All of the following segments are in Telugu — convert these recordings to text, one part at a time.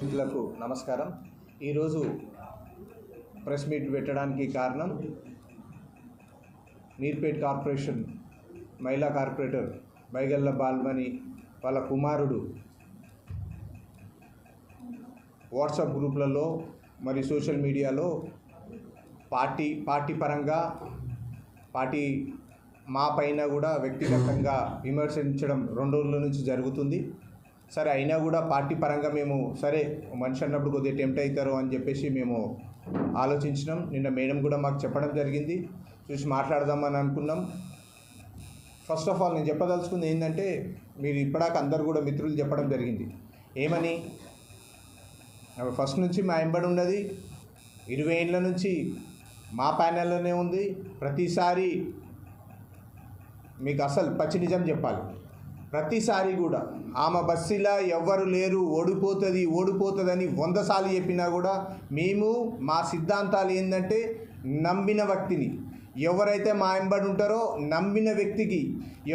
మిత్రులకు నమస్కారం. ఈరోజు ప్రెస్ మీట్ పెట్టడానికి కారణం మీర్పేట్ కార్పొరేషన్ మహిళా కార్పొరేటర్ బైగల్ల బాల్మణి వాళ్ళ కుమారుడు వాట్సాప్ గ్రూప్లలో మరి సోషల్ మీడియాలో పార్టీ పార్టీ పరంగా పార్టీ మా పైన కూడా వ్యక్తిగతంగా విమర్శించడం రెండు రోజుల నుంచి జరుగుతుంది. సరే అయినా కూడా పార్టీ పరంగా మేము సరే మనిషి అన్నప్పుడు కొద్దిగా టెంప్ట్ అవుతారు అని చెప్పేసి మేము ఆలోచించినాం. నిన్న మేడం కూడా మాకు చెప్పడం జరిగింది. చూసి మాట్లాడదామని అనుకున్నాం. ఫస్ట్ ఆఫ్ ఆల్ నేను చెప్పదలుచుకుంది ఏంటంటే మీరు ఇప్పటిదాకా అందరు కూడా మిత్రులు చెప్పడం జరిగింది. ఏమని? ఫస్ట్ నుంచి మా ఎంబడి ఉన్నది. ఇరవై ఏళ్ళ నుంచి మా ప్యానెల్లోనే ఉంది. ప్రతిసారి మీకు అసలు పచ్చి నిజం చెప్పాలి. ప్రతిసారి కూడా ఆమె బస్సులా ఎవ్వరు లేరు ఓడిపోతుంది ఓడిపోతుందని వంద సార్లు చెప్పినా కూడా మేము మా సిద్ధాంతాలు ఏంటంటే నమ్మిన వ్యక్తిని. ఎవరైతే మా ఎంబడి ఉంటారో నమ్మిన వ్యక్తికి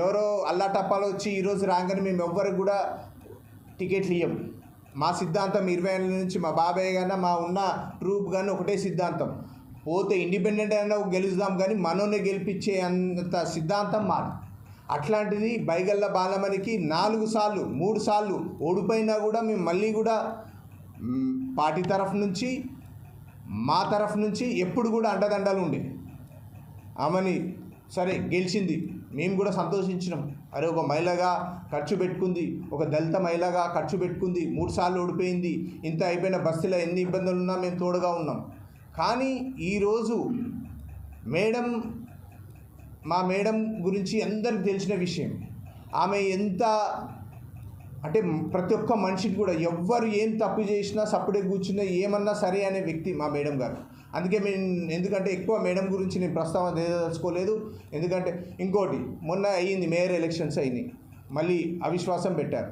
ఎవరో అల్లాటప్పాలు వచ్చి ఈరోజు రాగానే మేము ఎవ్వరికి కూడా టికెట్లు ఇవ్వం మా సిద్ధాంతం ఇరవై ఏళ్ళ నుంచి మా బాబాయ్ కానీ మా ఉన్న ట్రూప్ కానీ ఒకటే సిద్ధాంతం. పోతే ఇండిపెండెంట్ అయినా గెలుద్దాం కానీ మనోనే గెలిపించే అంత సిద్ధాంతం మాది. అట్లాంటిది బైగల్ల బాలమణికి నాలుగు సార్లు మూడు సార్లు ఓడిపోయినా కూడా మేము మళ్ళీ కూడా పార్టీ తరఫు నుంచి మా తరఫు నుంచి ఎప్పుడు కూడా అండదండలు ఉండే. ఆమెని సరే గెలిచింది మేము కూడా సంతోషించినాం. అరే ఒక మహిళగా ఖర్చు పెట్టుకుంది ఒక దళిత మహిళగా ఖర్చు పెట్టుకుంది మూడు సార్లు ఓడిపోయింది ఇంత అయిపోయిన బస్సులో ఎన్ని ఇబ్బందులు ఉన్నా మేము తోడుగా ఉన్నాం. కానీ ఈరోజు మేడం మా మేడం గురించి అందరికి తెలిసిన విషయం. ఆమె ఎంత అంటే ప్రతి ఒక్క మనిషికి కూడా ఎవ్వరు ఏం తప్పు చేసినా సప్పుడే కూర్చున్నా ఏమన్నా సరే అనే వ్యక్తి మా మేడం గారు. అందుకే మేము ఎందుకంటే ఎక్కువ మేడం గురించి నేను ప్రస్తావన తెలుసుకోలేదు ఎందుకంటే ఇంకోటి మొన్న అయ్యింది మేయర్ ఎలక్షన్స్ అయినాయి. మళ్ళీ అవిశ్వాసం పెట్టారు.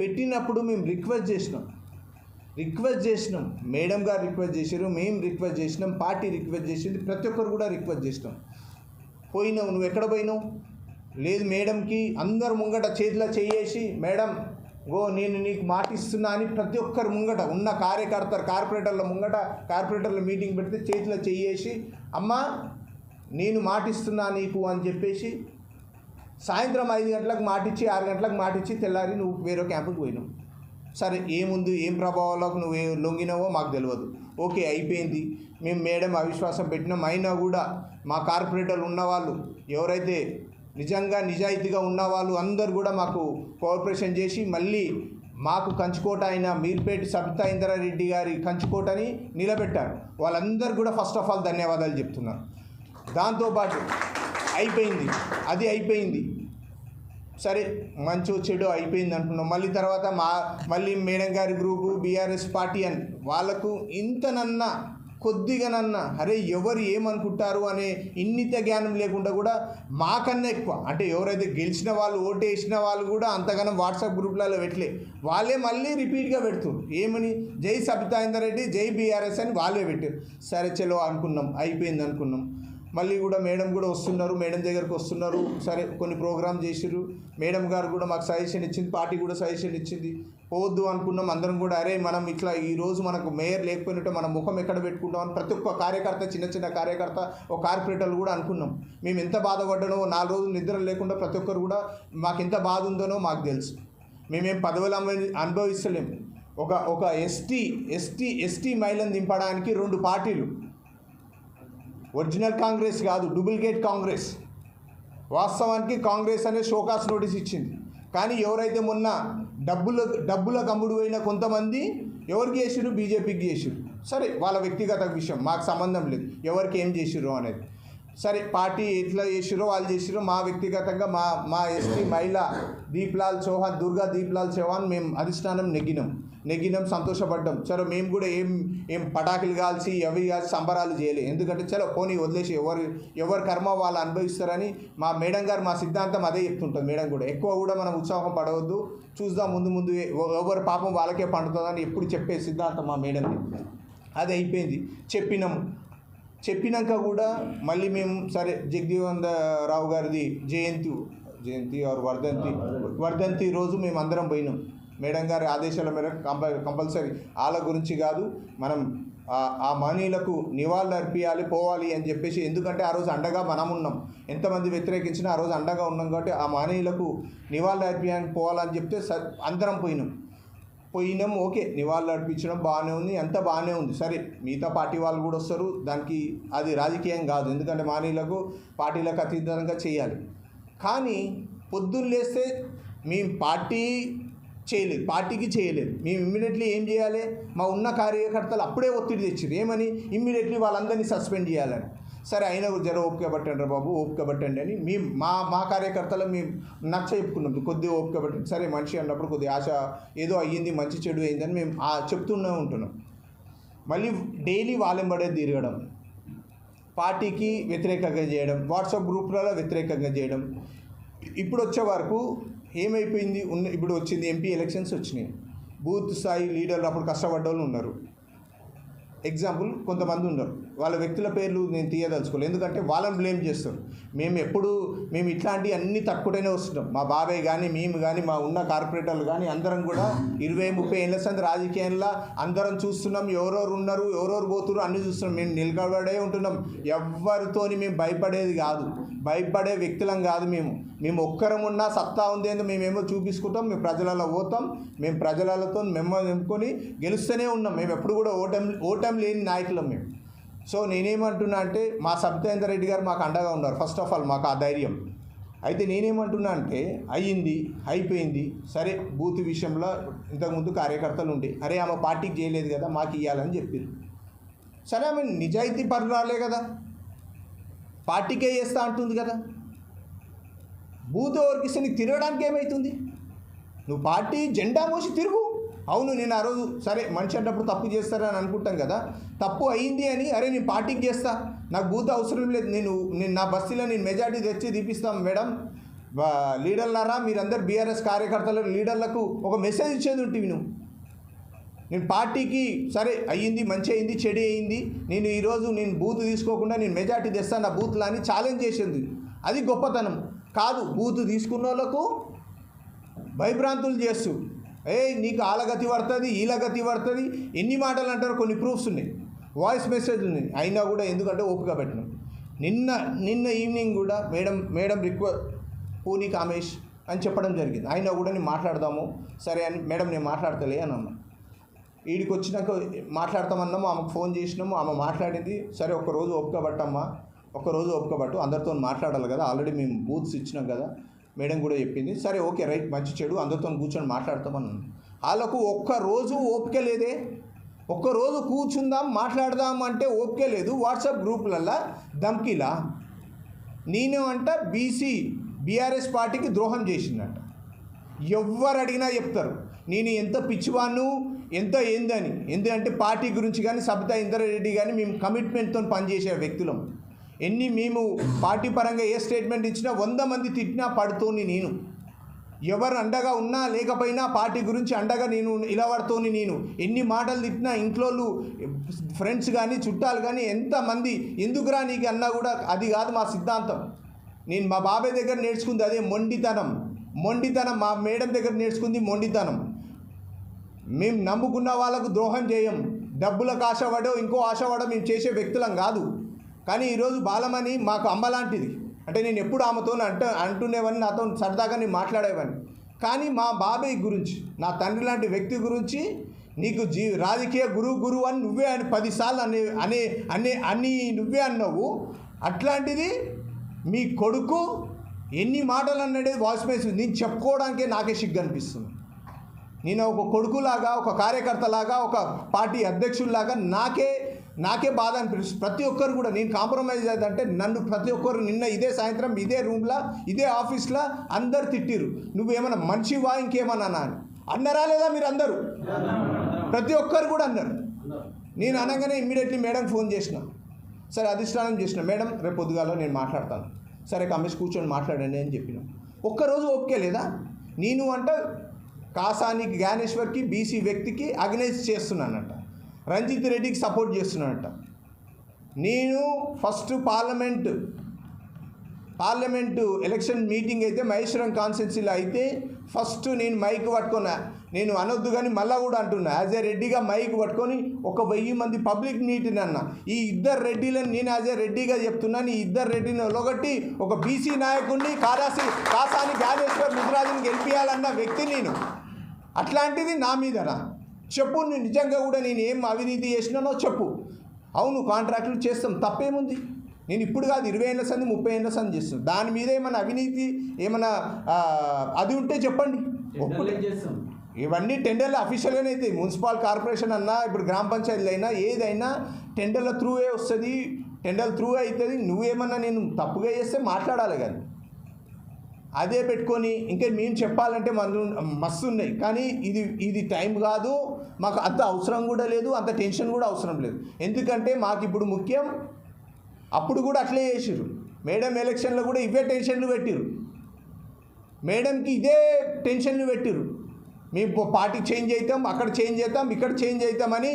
పెట్టినప్పుడు మేము రిక్వెస్ట్ చేసినాం. రిక్వెస్ట్ చేసినాం. మేడం గారు రిక్వెస్ట్ చేశారు మేము రిక్వెస్ట్ చేసినాం పార్టీ రిక్వెస్ట్ చేసింది ప్రతి ఒక్కరు కూడా రిక్వెస్ట్ చేసినాం. పోయినావు నువ్వు ఎక్కడ పోయినావు? లేదు మేడంకి అందరు ముంగట చేతిలో చేయేసి మేడం గో నేను నీకు మాటిస్తున్నా అని ప్రతి ఒక్కరు ముంగట ఉన్న కార్యకర్త కార్పొరేటర్ల ముంగట కార్పొరేటర్ల మీటింగ్ పెడితే చేతిలో చేయేసి అమ్మా నేను మాటిస్తున్నా నీకు అని చెప్పేసి సాయంత్రం ఐదు గంటలకు మాటిచ్చి ఆరు గంటలకు మాటిచ్చి తెల్లారి నువ్వు వేరే క్యాంపుకి పోయినావు. సరే ఏముంది? ఏం ప్రభావాలకు నువ్వు లొంగినావో మాకు తెలియదు ఓకే అయిపోయింది. మేము మేడం అవిశ్వాసం పెట్టినాం. అయినా కూడా మా కార్పొరేటర్లు ఉన్నవాళ్ళు ఎవరైతే నిజంగా నిజాయితీగా ఉన్నవాళ్ళు అందరు కూడా మాకు కోఆపరేషన్ చేసి మళ్ళీ మాకు కంచుకోట అయిన మీర్పేట సబితా ఇంద్రారెడ్డి గారి కంచుకోటని నిలబెట్టారు. వాళ్ళందరూ కూడా ఫస్ట్ ఆఫ్ ఆల్ ధన్యవాదాలు చెప్తున్నారు. దాంతోపాటు అయిపోయింది. అది అయిపోయింది. సరే మంచి చెడు అయిపోయింది అంటున్నాం మళ్ళీ తర్వాత మా మళ్ళీ మేడం గారి గ్రూపు బీఆర్ఎస్ పార్టీ అని. వాళ్ళకు ఇంతనన్నా కొద్దిగానన్నా అరే ఎవరు ఏమనుకుంటారు? అనే ఇన్నిత జ్ఞానం లేకుండా కూడా మాకన్నా ఎక్కువ అంటే ఎవరైతే గెలిచిన వాళ్ళు ఓటేసిన వాళ్ళు కూడా అంతగానం వాట్సాప్ గ్రూప్లలో పెట్టలే. వాళ్ళే మళ్ళీ రిపీట్గా పెడుతున్నారు ఏమని? జై సబితాయిందర్ రెడ్డి జై బీఆర్ఎస్ అని వాళ్ళే పెట్టారు సరే చలో అనుకున్నాం అయిపోయింది అనుకున్నాం. మళ్ళీ కూడా మేడం కూడా వస్తున్నారు మేడం దగ్గరకు వస్తున్నారు. సరే కొన్ని ప్రోగ్రామ్ చేసిర్రు. మేడం గారు కూడా మాకు సజెషన్ ఇచ్చింది పార్టీ కూడా సజెషన్ ఇచ్చింది. పోవద్దు అనుకున్నాం అందరం కూడా అరే మనం ఇట్లా ఈరోజు మనకు మేయర్ లేకపోయినట్టు మన ముఖం ఎక్కడ పెట్టుకుంటాం అని ప్రతి ఒక్క కార్యకర్త చిన్న చిన్న కార్యకర్త ఒక కార్పొరేటర్లు కూడా అనుకున్నాం. మేము ఎంత బాధపడ్డానో నాలుగు రోజులు నిద్ర లేకుండా ప్రతి ఒక్కరు కూడా మాకు ఎంత బాధ ఉందనో మాకు తెలుసు. మేమేం పదవులు అమ్మ- అనుభవిస్తలేము ఒక ఒక ఎస్టీ ఎస్టీ ఎస్టీ మహిళను దింపడానికి రెండు పార్టీలు. ఒరిజినల్ కాంగ్రెస్ కాదు డూప్లికేట్ కాంగ్రెస్. వాస్తవానికి కాంగ్రెస్ అనే షోకాస్ నోటీస్ ఇచ్చింది. కానీ ఎవరైతే మొన్న డబ్బుల డబ్బుల కమ్ముడు అయిన కొంతమంది ఎవరికి చేసిరు బీజేపీకి చేసిరు సరే వాళ్ళ వ్యక్తిగత విషయం మాకు సంబంధం లేదు. ఎవరికి ఏం చేసిర్రు అనేది. సరే పార్టీ ఎట్లా చేసిరో వాళ్ళు చేసిరో మా వ్యక్తిగతంగా మా మా ఎస్టీ మహిళ దీప్లాల్ చౌహాన్ దుర్గా దీప్లాల్ చౌహాన్ మేము అధిష్టానం నెగ్గినాం. నెగ్గినాం సంతోషపడ్డాం. చలో మేము కూడా ఏం ఏం పటాకులు కాల్చి అవి కాల్చి సంబరాలు చేయలేదు ఎందుకంటే చలో పోనీ వదిలేసి ఎవరు ఎవరి కర్మ వాళ్ళు అనుభవిస్తారని మా మేడం గారు మా సిద్ధాంతం అదే చెప్తుంటుంది మేడం కూడా. ఎక్కువ కూడా మనం ఉత్సాహం పడవద్దు. చూద్దాం ముందు ముందు ఎ- ఎవరి పాపం వాళ్ళకే పండుతుందని ఎప్పుడు చెప్పే సిద్ధాంతం మా మేడంది. అది అయిపోయింది. చెప్పినాము చెప్పినాక కూడా మళ్ళీ మేము సరే జగదీవన్ రావు గారిది జయంతి జయంతి ఆర్ వర్ధంతి వర్ధంతి. రోజు మేము అందరం పోయినాం. మేడం గారి ఆదేశాల మేరకు కంప కంపల్సరీ వాళ్ళ గురించి కాదు మనం ఆ- మహనీయులకు నివాళులు అర్పియాలి పోవాలి అని చెప్పేసి ఎందుకంటే ఆ రోజు అండగా మనం ఉన్నాం. ఎంతమంది వ్యతిరేకించినా ఆ రోజు అండగా ఉన్నాం కాబట్టి ఆ మహనీయులకు నివాళులు అర్పియానికి పోవాలని చెప్తే స అందరం పోయినాం. పోయినాం ఓకే నివాళులు అర్పించడం బాగానే ఉంది అంత బాగానే ఉంది. సరే మిగతా పార్టీ వాళ్ళు కూడా వస్తారు దానికి అది రాజకీయం కాదు. ఎందుకంటే మానీయులకు పార్టీలకు అతీతంగా చేయాలి. కానీ పొద్దున్న లేస్తే మేము పార్టీ చేయలేదు పార్టీకి చేయలేదు. మేము ఇమ్మీడియట్లీ ఏం చేయాలి? మా ఉన్న కార్యకర్తలు అప్పుడే ఒత్తిడి తెచ్చారు ఏమని? ఇమ్మీడియట్లీ వాళ్ళందరినీ సస్పెండ్ చేయాలని. సరే అయినా జర ఓపిక పట్టండి రా బాబు ఓపిక పట్టండి అని మేము మా మా కార్యకర్తలు మేము నచ్చ చెప్పుకున్నాం కొద్దిగా ఓపిక పట్టండి. సరే మనిషి అన్నప్పుడు కొద్దిగా ఆశ ఏదో అయ్యింది మంచి చెడు అయిందని మేము ఆ చెప్తూనే ఉంటున్నాం. మళ్ళీ డైలీ వాళ్ళెంబడే తిరగడం పార్టీకి వ్యతిరేకంగా చేయడం వాట్సాప్ గ్రూప్లలో వ్యతిరేకంగా చేయడం ఇప్పుడు వచ్చే వరకు ఏమైపోయింది? ఉన్న ఇప్పుడు వచ్చింది ఎంపీ ఎలక్షన్స్ వచ్చినాయి. బూత్ స్థాయి లీడర్లు అప్పుడు కష్టపడ్డ వాళ్ళు ఉన్నారు. ఎగ్జాంపుల్ కొంతమంది ఉన్నారు. వాళ్ళ వ్యక్తుల పేర్లు నేను తీయదలుచుకోలేదు. ఎందుకంటే వాళ్ళని బ్లేమ్ చేస్తారు. మేము ఎప్పుడు మేము ఇట్లాంటివి అన్నీ తక్కువనే వస్తున్నాం. మా బాబాయ్ కానీ మేము కానీ మా ఉన్న కార్పొరేటర్లు కానీ అందరం కూడా ఇరవై ముప్పై ఏళ్ళ సంది రాజకీయాల్లో అందరం చూస్తున్నాం. ఎవరెవరు ఉన్నారు ఎవరెవరు పోతున్నారు అన్నీ చూస్తున్నాం. మేము నిలబడే ఉంటున్నాం. ఎవరితోని మేము భయపడేది కాదు. భయపడే వ్యక్తులం కాదు మేము. మేము ఒక్కరం ఉన్నా సత్తా ఉంది అని మేమేమో చూపించుకుంటాం. మేము ప్రజలలో పోతాం. మేము ప్రజలతో మేము నింపుకొని గెలుస్తూనే ఉన్నాం. మేము ఎప్పుడు కూడా ఓటమి ఓటమి లేని నాయకులం మేము. సో నేనేమంటున్నా అంటే మా సబితేందర్ రెడ్డి గారు మాకు అండగా ఉన్నారు. ఫస్ట్ ఆఫ్ ఆల్ మాకు ఆ ధైర్యం. అయితే నేనేమంటున్నా అంటే అయ్యింది అయిపోయింది. సరే బూత్ విషయంలో ఇంతకుముందు కార్యకర్తలు ఉండే. అరే ఆమె పార్టీకి చేయలేదు కదా మాకు ఇవ్వాలని చెప్పారు సరే ఆమె నిజాయితీ పరురాలే కదా. పార్టీకే చేస్తా అంటుంది కదా. బూత్ ఓర్కిస్తే నీకు తిరగడానికి ఏమవుతుంది నువ్వు పార్టీ జెండా మోసి తిరుగు. అవును నేను ఆ రోజు సరే మనిషి అన్నప్పుడు తప్పు చేస్తారని అనుకుంటాం కదా. తప్పు అయింది అని అరే నేను పార్టీకి చేస్తా. నాకు బూత్ అవసరం లేదు. నేను నేను నా బస్తీలో నేను మెజార్టీ తెచ్చి తీపిస్తాం మేడం. లీడర్లారా మీరందరు బీఆర్ఎస్ కార్యకర్తలు లీడర్లకు ఒక మెసేజ్ ఇచ్చేది ఉంటుంది నువ్వు నేను పార్టీకి సరే అయ్యింది మంచి అయింది చెడు అయింది నేను ఈరోజు నేను బూత్ తీసుకోకుండా నేను మెజార్టీ తెస్తాను నా బూత్లో అని ఛాలెంజ్ చేసింది. అది గొప్పతనం. కాదు బూత్ తీసుకున్న వాళ్ళకు భయభ్రాంతులు చేస్తూ. ఏ నీకు ఆలగతి పడుతుంది ఈల గతి పడుతుంది. ఎన్ని మాటలు అంటారు కొన్ని ప్రూఫ్స్ ఉన్నాయి. వాయిస్ మెసేజ్ ఉన్నాయి అయినా కూడా ఎందుకంటే ఓపిక పెట్టినాం. నిన్న నిన్న ఈవినింగ్ కూడా మేడం మేడం రిక్వ పూని కామేష్ అని చెప్పడం జరిగింది. అయినా కూడా నేను మాట్లాడదాము. సరే అని మేడం నేను మాట్లాడతలే అని అన్నా. వీడికి వచ్చినాక మాట్లాడతామన్నాము ఆమెకు ఫోన్ చేసినాము ఆమె మాట్లాడింది. సరే ఒక రోజు ఓపిక పట్టమ్మా. రోజు అందరితో మాట్లాడాలి కదా. ఆల్రెడీ మేము బూత్స్ ఇచ్చినాం కదా. మేడం కూడా చెప్పింది సరే ఓకే రైట్ మంచి చెడు అందరితో కూర్చొని మాట్లాడతామని వాళ్ళకు ఒక్క రోజు ఓపిక లేదే. ఒక్క రోజు కూర్చుందాం మాట్లాడదాం అంటే ఓపిక లేదు. వాట్సాప్ గ్రూపులల్లో ధమ్కిలా నేను అంట బీసీ బీఆర్ఎస్ పార్టీకి ద్రోహం చేసిందంట. ఎవరు అడిగినా చెప్తారు. నేను ఎంత పిచ్చివాను ఎంత ఏందని ఎందుకంటే పార్టీ గురించి కానీ సబితా ఇంద్రారెడ్డి కానీ మేము కమిట్మెంట్తో పనిచేసే వ్యక్తులం. ఎన్ని మేము పార్టీ పరంగా ఏ స్టేట్మెంట్ ఇచ్చినా వంద మంది తిట్టినా పడుతోని నేను. ఎవరు అండగా ఉన్నా లేకపోయినా పార్టీ గురించి అండగా నేను ఇలవడుతోని నేను. ఎన్ని మాటలు తిట్టినా ఇంట్లోళ్ళు ఫ్రెండ్స్ కానీ చుట్టాలు కానీ ఎంతమంది ఎందుకురా నీకు అన్నా కూడా అది కాదు మా సిద్ధాంతం. నేను మా బాబాయ్ దగ్గర నేర్చుకుంది అదే మొండితనం. మొండితనం మా మేడం దగ్గర నేర్చుకుంది మొండితనం. మేము నమ్ముకున్న వాళ్ళకు ద్రోహం చేయం. డబ్బులకు ఆశపడో ఇంకో ఆశపడో మేము చేసే వ్యక్తులం కాదు. కానీ ఈరోజు బాలమని మాకు అమ్మ లాంటిది. అంటే నేను ఎప్పుడు ఆమెతో అంట అంటునేవని నాతో సరదాగా నేను మాట్లాడేవాడిని. కానీ మా బాబాయ్ గురించి నా తండ్రి లాంటి వ్యక్తి గురించి నీకు జీ రాజకీయ గురువు గురువు అని నువ్వే అని పదిసార్లు అనే అనే అనే అని నువ్వే అన్నావు. అట్లాంటిది మీ కొడుకు ఎన్ని మాటలు అన్నాడే వాయిస్ మెసేజ్ నేను చెప్పుకోవడానికే నాకే సిగ్గు అనిపిస్తుంది. నేను ఒక కొడుకులాగా ఒక కార్యకర్తలాగా ఒక పార్టీ అధ్యక్షుల్లాగా నాకే నాకే బాధ అనిపిస్తుంది. ప్రతి ఒక్కరు కూడా నేను కాంప్రమైజ్ అంటే నన్ను ప్రతి ఒక్కరు నిన్న ఇదే సాయంత్రం ఇదే రూమ్లో ఇదే ఆఫీస్లో అందరు తిట్టిరు నువ్వేమన్నా మనిషివా ఇంకేమన్నా అని అన్నారా లేదా మీరు అందరూ ప్రతి ఒక్కరు కూడా అన్నారు. నేను అనగానే ఇమ్మీడియట్లీ మేడం ఫోన్ చేసిన. సరే అధిష్టానం చేసిన. మేడం రేపు పొద్దుగాల నేను మాట్లాడతాను. సరే కమిషన్ కూర్చొని మాట్లాడండి అని చెప్పిన. ఒక్కరోజు ఓకే లేదా? నేను అంట కాసానికి జ్ఞానేశ్వర్కి బీసీ వ్యక్తికి అగ్నైజ్ చేస్తున్నానంట. రంజిత్ రెడ్డికి సపోర్ట్ చేస్తున్నానంట నేను first parliament parliament election meeting అయితే మహేశ్వరం కాన్స్టిట్యున్సీలో అయితే ఫస్ట్ నేను మైక్ పట్టుకున్నా. నేను అనొద్దు కానీ మళ్ళా కూడా అంటున్నా. యాజ్ ఏ రెడ్డిగా మైక్ పట్టుకొని ఒక వెయ్యి మంది పబ్లిక్ మీటింగ్ అన్న. ఈ ఇద్దరు రెడ్డిలను నేను యాజ్ ఏ రెడ్డిగా చెప్తున్నాను ఈ ఇద్దరు రెడ్డిని ఒలగొట్టి ఒక బీసీ నాయకుడిని కారాసి కాసాని జ్ఞానేశ్వర్ ముద్రాజుని గెలిపించాలన్న వ్యక్తి నేను. అట్లాంటిది నా మీదనా? చెప్పు నేను నిజంగా కూడా నేను ఏం అవినీతి చేసినానో చెప్పు. అవును కాంట్రాక్టులు చేస్తాం తప్పేముంది? నేను ఇప్పుడు కాదు ఇరవై ఏళ్ళ సంది ముప్పై ఏళ్ళ సంది చేస్తాను దాని మీద ఏమైనా అవినీతి ఏమైనా అది ఉంటే చెప్పండి. టెండర్లు ఇవన్నీ టెండర్లు అఫీషియల్గానే అవుతాయి మున్సిపల్ కార్పొరేషన్ అన్నా ఇప్పుడు గ్రామ పంచాయతీలు అయినా ఏదైనా టెండర్ల త్రూవే వస్తుంది. టెండర్ త్రూ అవుతుంది నువ్వేమన్నా నేను తప్పుగా చేస్తే మాట్లాడాలి కానీ. అదే పెట్టుకొని ఇంకా మేము చెప్పాలంటే మన మస్తు ఉన్నాయి కానీ ఇది ఇది టైం కాదు. మాకు అంత అవసరం కూడా లేదు అంత టెన్షన్ కూడా అవసరం లేదు. ఎందుకంటే మాకు ఇప్పుడు ముఖ్యం అప్పుడు కూడా అట్లే చేసిర్రు. మేడం ఎలక్షన్లో కూడా ఇవే టెన్షన్లు పెట్టిరు మేడంకి ఇదే టెన్షన్లు పెట్టిరు మేము పార్టీ చేంజ్ అవుతాం అక్కడ చేంజ్ అవుతాం ఇక్కడ చేంజ్ అవుతామని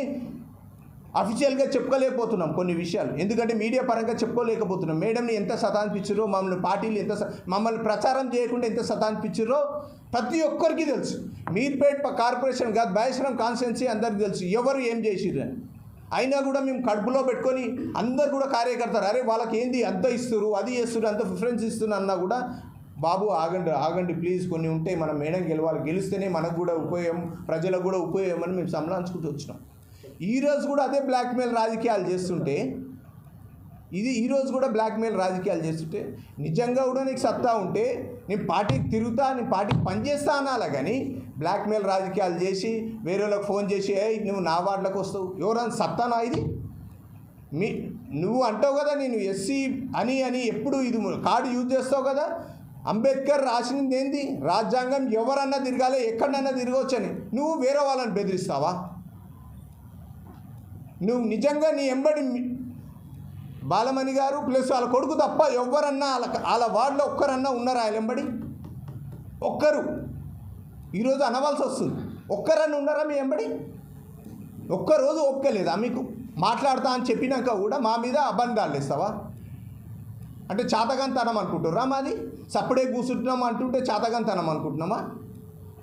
అఫీషియల్గా చెప్పుకోలేకపోతున్నాం కొన్ని విషయాలు. ఎందుకంటే మీడియా పరంగా చెప్పుకోలేకపోతున్నాం. మేడంని ఎంత సతాన్పించారో మమ్మల్ని పార్టీలు ఎంత స- మమ్మల్ని ప్రచారం చేయకుండా ఎంత సతాన్పించారో ప్రతి ఒక్కరికి తెలుసు. మీర్పేట్ కార్పొరేషన్ కాదు బయశ్రం కాన్స్టెన్సీ అందరికి తెలుసు. ఎవరు ఏం చేసిర్రు? అని అయినా కూడా మేము కడుపులో పెట్టుకొని అందరు కూడా కార్యకర్తారు అరే వాళ్ళకి ఏంది అంత ఇస్తారు అది చేస్తారు అంత ప్రిఫరెన్స్ ఇస్తున్నారు అన్నా కూడా బాబు ఆగండి ఆగండి ప్లీజ్. కొన్ని ఉంటే మనం మేడం గెలవాలి. గెలిస్తేనే మనకు కూడా ఉపయోగం ప్రజలకు కూడా ఉపయోగం అని మేము సంలాంచుకుంటూ వచ్చినాం. ఈ రోజు కూడా అదే బ్లాక్మెయిల్ రాజకీయాలు చేస్తుంటే ఇది ఈరోజు కూడా బ్లాక్మెయిల్ రాజకీయాలు చేస్తుంటే నిజంగా కూడా నీకు సత్తా ఉంటే నేను పార్టీకి తిరుగుతా నేను పార్టీకి పనిచేస్తా అనాలా కానీ బ్లాక్మెయిల్ రాజకీయాలు చేసి వేరే వాళ్ళకి ఫోన్ చేసి ఏ నువ్వు నా వార్డులకు వస్తావు ఎవరైనా సత్తానా ఇది? మీ నువ్వు అంటావు కదా నేను ఎస్సీ అని అని ఎప్పుడు ఇది కార్డు యూజ్ చేస్తావు కదా? అంబేద్కర్ రాసింది ఏంది? రాజ్యాంగం ఎవరన్నా తిరగాలి ఎక్కడన్నా తిరగవచ్చని. నువ్వు వేరే వాళ్ళని బెదిరిస్తావా? నువ్వు నిజంగా నీ ఎంబడి బాలమణి గారు ప్లస్ వాళ్ళ కొడుకు తప్ప ఎవరన్నా వాళ్ళ వాళ్ళ వార్డులో ఒక్కరన్నా ఉన్నారా ఆయన ఎంబడి? ఒక్కరు. ఈరోజు అనవలసి వస్తుంది. ఒక్కరన్నా ఉన్నారా మీ ఎంబడి? ఒక్కరోజు ఒప్పుకోలేదా మీకు? మాట్లాడతా అని చెప్పినాక కూడా మా మీద అబంధాలు ఇస్తావా అంటే చాతగంతనం అనుకుంటుర్రా మాది? సప్పుడే కూర్చుంటున్నాం అంటుంటే చాతగంతనం అనుకుంటున్నామా?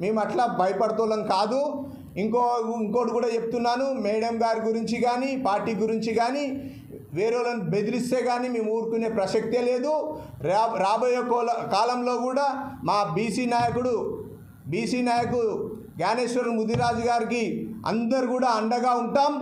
మేము అట్లా భయపడుతోళ్ళం కాదు. ఇంకో ఇంకోటి కూడా చెప్తున్నాను మేడం గారి గురించి కానీ పార్టీ గురించి కానీ వేరే వాళ్ళని బెదిరిస్తే కానీ మేము ఊరుకునే ప్రసక్తే లేదు. రా రాబోయే కాలంలో కూడా మా బీసీ నాయకుడు బీసీ నాయకుడు జ్ఞానేశ్వర ముదిరాజు గారికి అందరు కూడా అండగా ఉంటాం.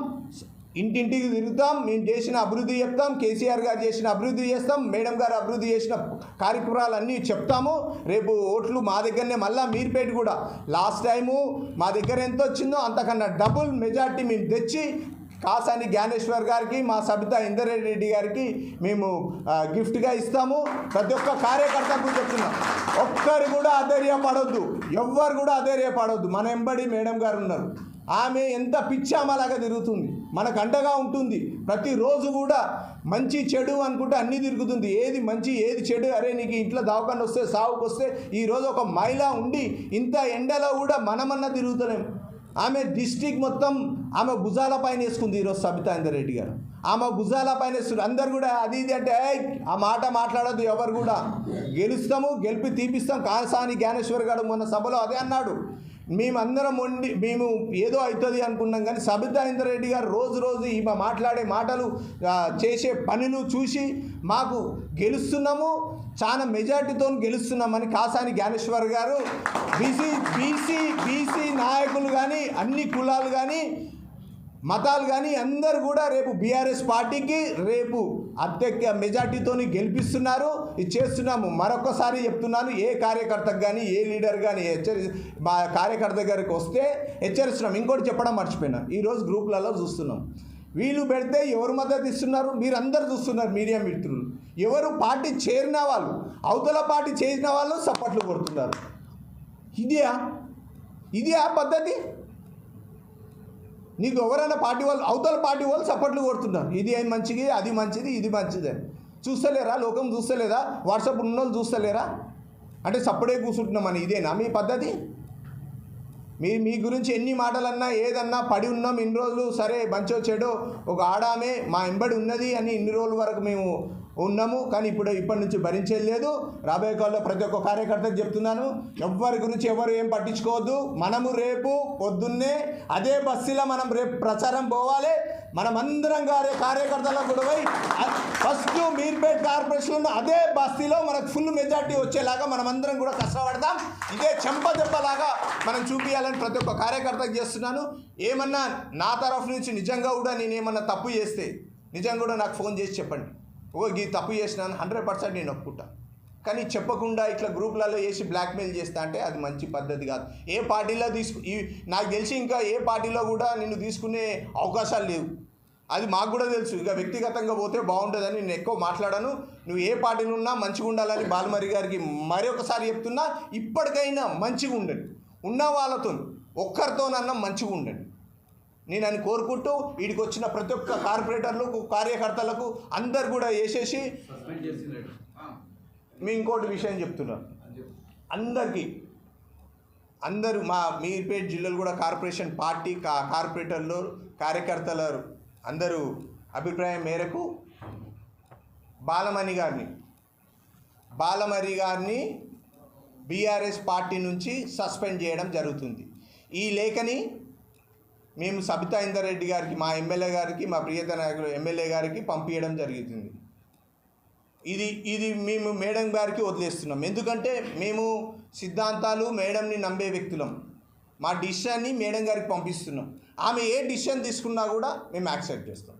ఇంటింటికి తిరుగుతాం మేము చేసిన అభివృద్ధి చెప్తాం కేసీఆర్ గారు చేసిన అభివృద్ధి చేస్తాం మేడం గారు అభివృద్ధి చేసిన కార్యక్రమాలన్నీ చెప్తాము. రేపు ఓట్లు మా దగ్గరనే మళ్ళీ మీరుపేట కూడా. లాస్ట్ టైము మా దగ్గర ఎంత వచ్చిందో అంతకన్నా డబుల్ మెజార్టీ మేము తెచ్చి కాసాని జ్ఞానేశ్వర్ గారికి మా సబితా ఇందర్ రెడ్డి గారికి మేము గిఫ్ట్గా ఇస్తాము. ప్రతి ఒక్క కార్యకర్తకు చెప్తున్నాం ఒక్కరు కూడా అధైర్యపడొద్దు. ఎవ్వరు కూడా అధైర్యపడొద్దు. మన ఎంబడి మేడం గారు ఉన్నారు. ఆమె ఎంత పిచ్చామలాగా తిరుగుతుంది. మనకు అండగా ఉంటుంది. ప్రతిరోజు కూడా మంచి చెడు అనుకుంటే అన్నీ తిరుగుతుంది. ఏది మంచి ఏది చెడు? అరే నీకు ఇంట్లో దవాఖాన వస్తే సావుకు వస్తే ఈరోజు ఒక మహిళ ఉండి ఇంత ఎండలో కూడా మనమన్నా తిరుగుతలేం. ఆమె డిస్టిక్ మొత్తం ఆమె భుజాల పైన వేసుకుంది ఈరోజు సబితాందర్ రెడ్డి గారు. ఆమె భుజాల పైన వేస్తుంది అందరు కూడా అది ఇది అంటే "ఏయ్, ఆ మాట మాట్లాడద్దు ఎవరు కూడా. గెలుస్తాము గెలిపి తీపిస్తాం. కాసాని జ్ఞానేశ్వర్ గారు మొన్న సభలో అదే అన్నాడు. మేమందరం ఉండి మేము ఏదో అవుతుంది అనుకున్నాం కానీ సబితా ఇందర్ రెడ్డి గారు రోజు రోజు ఈమె మాట్లాడే మాటలు చేసే పనులు చూసి మాకు గెలుస్తున్నాము చాలా మెజార్టీతో గెలుస్తున్నామని కాసాని జ్ఞానేశ్వర్ గారు బీసీ బీసీ బీసీ నాయకులు కానీ అన్ని కులాలు కానీ మతాలు కానీ అందరు కూడా రేపు బీఆర్ఎస్ పార్టీకి రేపు అత్యక్క మెజార్టీతో గెలిపిస్తున్నారు. ఇది చేస్తున్నాము. మరొకసారి చెప్తున్నాను ఏ కార్యకర్తకు కానీ ఏ లీడర్ కానీ హెచ్చరి మా కార్యకర్త దగ్గరికి వస్తే హెచ్చరిస్తున్నాం. ఇంకోటి చెప్పడం మర్చిపోయినా. ఈరోజు గ్రూపులలో చూస్తున్నాం. వీళ్ళు పెడితే ఎవరు మద్దతు ఇస్తున్నారు? మీరందరూ చూస్తున్నారు మీడియా మిత్రులు. ఎవరు పార్టీ చేరిన వాళ్ళు అవతల పార్టీ చేసిన వాళ్ళు సప్పట్లు కొడుతున్నారు. ఇదే ఇది ఆ పద్ధతి? నీకు ఎవరైనా పార్టీ వాళ్ళు అవతల పార్టీ వాళ్ళు సపోర్ట్లు కొడుతున్నారు. ఇది ఏం మంచిది అది మంచిది ఇది మంచిది అని. చూస్తలేరా? లోకం చూస్తలేదా? వాట్సాప్ ఉన్న వాళ్ళు చూస్తలేరా? అంటే సప్పుడే కూర్చుంటున్నామని ఇదేనా మీ పద్ధతి? మీ మీ గురించి ఎన్ని మాటలన్నా ఏదన్నా పడి ఉన్నాం ఇన్ని రోజులు సరే మంచో చెడో ఒక ఆడామే మా ఎంబడి ఉన్నది అని ఇన్ని రోజుల వరకు మేము ఉన్నాము కానీ ఇప్పుడు ఇప్పటి నుంచి భరించేది లేదు. రాబోయే కాలంలో ప్రతి ఒక్క కార్యకర్తకు చెప్తున్నాను ఎవ్వరి గురించి ఎవరు ఏం పట్టించుకోవద్దు. మనము రేపు పొద్దున్నే అదే బస్సులో మనం రేపు ప్రచారం పోవాలి. మనమందరం గారే కార్యకర్తలకు కూడా పోయి ఫస్ట్ మీర్పేట్ కార్పొరేషన్లో అదే బస్తీలో మనకు ఫుల్ మెజార్టీ వచ్చేలాగా మనమందరం కూడా కష్టపడదాం. ఇదే చెంప దెబ్బలాగా మనం చూపించాలని ప్రతి ఒక్క కార్యకర్తకు చేస్తున్నాను. ఏమన్నా నా తరఫు నుంచి నిజంగా కూడా నేనేమన్నా తప్పు చేస్తే నిజంగా కూడా నాకు ఫోన్ చేసి చెప్పండి. ఓ ఈ తప్పు చేసినాను హండ్రెడ్ పర్సెంట్ నేను ఒప్పుకుంటా. కానీ చెప్పకుండా ఇట్లా గ్రూప్లలో వేసి బ్లాక్మెయిల్ చేస్తా అంటే అది మంచి పద్ధతి కాదు. ఏ పార్టీలో తీసుకు నాకు తెలిసి ఇంకా ఏ పార్టీలో కూడా నిన్ను తీసుకునే అవకాశాలు లేవు. అది మాకు కూడా తెలుసు. ఇక వ్యక్తిగతంగా పోతే బాగుంటుందని నేను ఎక్కువ మాట్లాడాను. నువ్వు ఏ పార్టీలు ఉన్నా మంచిగా ఉండాలని బాలమరి గారికి మరొకసారి చెప్తున్నా ఇప్పటికైనా మంచిగా ఉండండి. ఉన్న వాళ్ళతో ఒక్కరితోనన్నా మంచిగా ఉండండి. నేను అని కోరుకుంటూ వీడికి వచ్చిన ప్రతి ఒక్క కార్పొరేటర్లకు కార్యకర్తలకు అందరు కూడా వేసేసి మీ ఇంకోటి విషయం చెప్తున్నారు అందరికీ అందరూ మా మీర్పేట జిల్లాలో కూడా కార్పొరేషన్ పార్టీ కా కార్పొరేటర్లు కార్యకర్తలు అందరూ అభిప్రాయం మేరకు బాలమణి గారిని బాలమణి గారిని బీఆర్ఎస్ పార్టీ నుంచి సస్పెండ్ చేయడం జరుగుతుంది. ఈ లేఖని మేము సబితా ఇందర్ రెడ్డి గారికి మా ఎమ్మెల్యే గారికి మా ప్రియత నాయకులు ఎమ్మెల్యే గారికి పంపించడం జరుగుతుంది ఇది ఇది మేము మేడం గారికి వదిలేస్తున్నాం. ఎందుకంటే మేము సిద్ధాంతాలు మేడంని నమ్మే వ్యక్తులం. మా డిసిషన్ని మేడం గారికి పంపిస్తున్నాం. ఆమె ఏ డిసిషన్ తీసుకున్నా కూడా మేము యాక్సెప్ట్ చేస్తాం.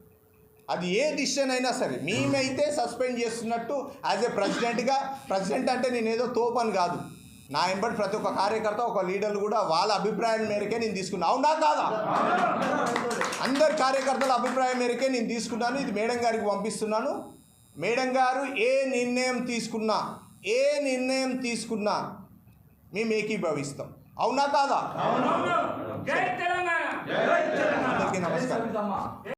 అది ఏ డిసిషన్ అయినా సరే మేమైతే సస్పెండ్ చేస్తున్నట్టు యాజ్ ఏ ప్రెసిడెంట్గా ప్రెసిడెంట్ అంటే నేను ఏదో తోపని కాదు. నా ఎంబడి ప్రతి ఒక్క కార్యకర్త ఒక లీడర్ కూడా వాళ్ళ అభిప్రాయం మేరకే నేను తీసుకున్నా. అవునా కాదా? అందరి కార్యకర్తల అభిప్రాయం మేరకే నేను తీసుకున్నాను. ఇది మేడం గారికి పంపిస్తున్నాను. మేడం గారు ఏ నిర్ణయం తీసుకున్నా ఏ నిర్ణయం తీసుకున్నా మేము ఏకీభవిస్తాం. అవునా కాదా? అందరికీ నమస్కారం.